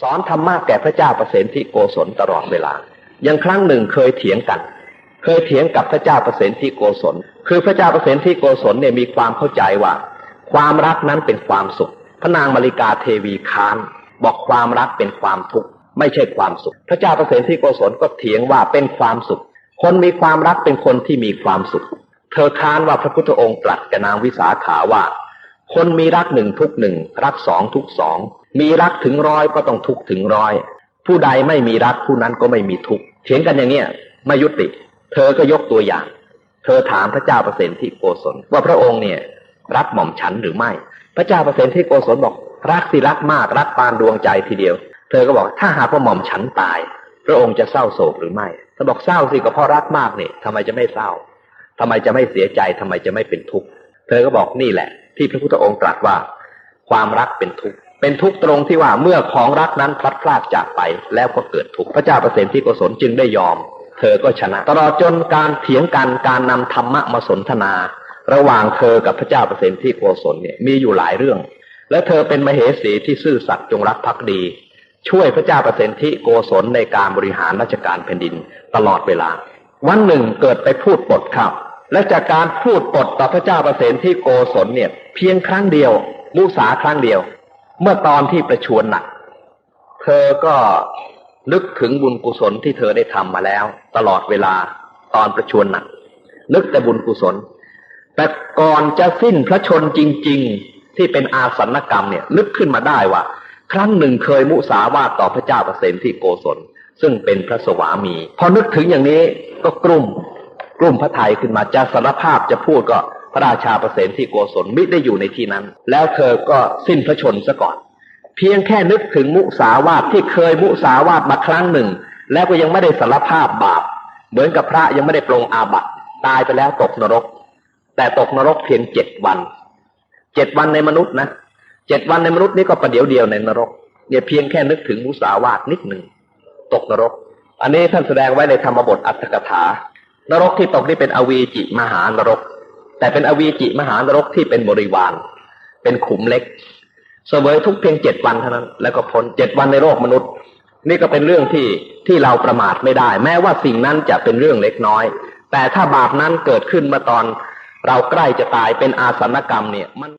สอนธรรมะแก่พระเจ้าประเสนที่โกศลตลอดเวลา ยังครั้งหนึ่งเคยเถียงกัน เคยเถียงกับพระเจ้าประเสนที่โกศล คือพระเจ้าประเสนที่โกศลเนี่ยมีความเข้าใจว่า ความรักนั้นเป็นความสุข พระนางมาริกาเทวีค้าน บอกความรักเป็นความทุกข์ไม่ใช่ความสุข พระเจ้าประเสนที่โกศลก็เถียงว่าเป็นความสุข คนมีความรักเป็นคนที่มีความสุข เธอค้านว่าพระพุทธองค์ตรัสกับนางวิสาขาว่า คนมีรักหนึ่งทุกหนึ่งรักสองทุกสองมีรักถึงร้อยก็ต้องทุกถึงร้อยผู้ใดไม่มีรักผู้นั้นก็ไม่มีทุกเถียงกันอย่างเนี้ยไม่ยุติ เธอก็ยกตัวอย่าง เธอถามพระเจ้าประเสนที่โกศลว่าพระองค์เนี่ย รักหม่อมฉันหรือไม่ พระเจ้าประเสนที่โกศลบอก รักสิรักมากรักปานดวงใจทีเดียว เธอก็บอกถ้าหากว่าหม่อมฉันตาย พระองค์จะเศร้าโศกหรือไม่เธอบอกเศร้าสิก็เพราะรักมากเนี่ยทำไมจะไม่เศร้าทำไมจะไม่เสียใจทำไมจะไม่เป็นทุกข์เธอก็บอกนี่แหละ ที่พระพุทธองค์ตรัสว่า ความรักเป็นทุกข์เป็นทุกข์ตรงที่ว่าเมื่อของรักนั้นพลัดพรากจากไปแล้วก็เกิดทุกข์พระเจ้าประเสนที่โกศลจึงได้ยอม เธอก็ชนะ ตลอดจนการเถียงกันการนำธรรมะมาสนทนา ระหว่างเธอกับพระเจ้าประเสนที่โกศลเนี่ยมีอยู่หลายเรื่อง และเธอเป็นมเหสีที่ซื่อสัตย์จงรักภักดี ช่วยพระเจ้าประเสนที่โกศลในการบริหารราชการแผ่นดินตลอดเวลา วันหนึ่งเกิดไปพูดปดครับ และจากการพูดปดต่อพระเจ้าประเสนที่โกศลเนี่ย เพียงครั้งเดียว มุสาครั้งเดียว เมื่อตอนที่ประชวรหนัก เธอก็นึกถึงบุญกุศลที่เธอได้ทำมาแล้ว ตลอดเวลาตอนประชวรหนัก นึกแต่บุญกุศล แต่ก่อนจะสิ้นพระชนจริง ๆ ที่เป็นอาสนกรรมเนี่ย นึกขึ้นมาได้ว่า ครั้งหนึ่งเคยมุสาวาต่อพระเจ้าประเสนที่โกศลซึ่งเป็นพระสวามี พอนึกถึงอย่างนี้ก็กลุ่ม กลุ่มพระไทยขึ้นมาจะสารภาพจะพูดก็พระราชาประเสนที่โกศลมิได้อยู่ในที่นั้น แล้วเธอก็สิ้นพระชนซะก่อน เพียงแค่นึกถึงมุสาวาทที่เคยมุสาวาทมาครั้งหนึ่ง แล้วก็ยังไม่ได้สารภาพบาป เหมือนกับพระยังไม่ได้ปรงอาบัติตายไปแล้วตกนรก แต่ตกนรกเพียงเจ็ดวันเจ็ดวันในมนุษย์นะเจ็ดวันในมนุษย์นี่ก็ประเดี๋ยวเดียวในนรกเนี่ยเพียงแค่นึกถึงมุสาวาทนิดหนึ่งตกนรก อันนี้ท่านแสดงไว้ในธรรมบทอัตถกถา นรกที่ตกนี่เป็นอวีจิมหานรก แต่เป็นอวีจิมหานรกที่เป็นบริวาร เป็นขุมเล็กเสวยทุกเพียงเจ็ดวันเท่านั้น แล้วก็พ้นเจ็ดวันในโลกมนุษย์ นี่ก็เป็นเรื่องที่ที่เราประมาทไม่ได้ แม้ว่าสิ่งนั้นจะเป็นเรื่องเล็กน้อย แต่ถ้าบาปนั้นเกิดขึ้นมาตอน เราใกล้จะตายเป็นอาสันกรรมเนี่ยมัน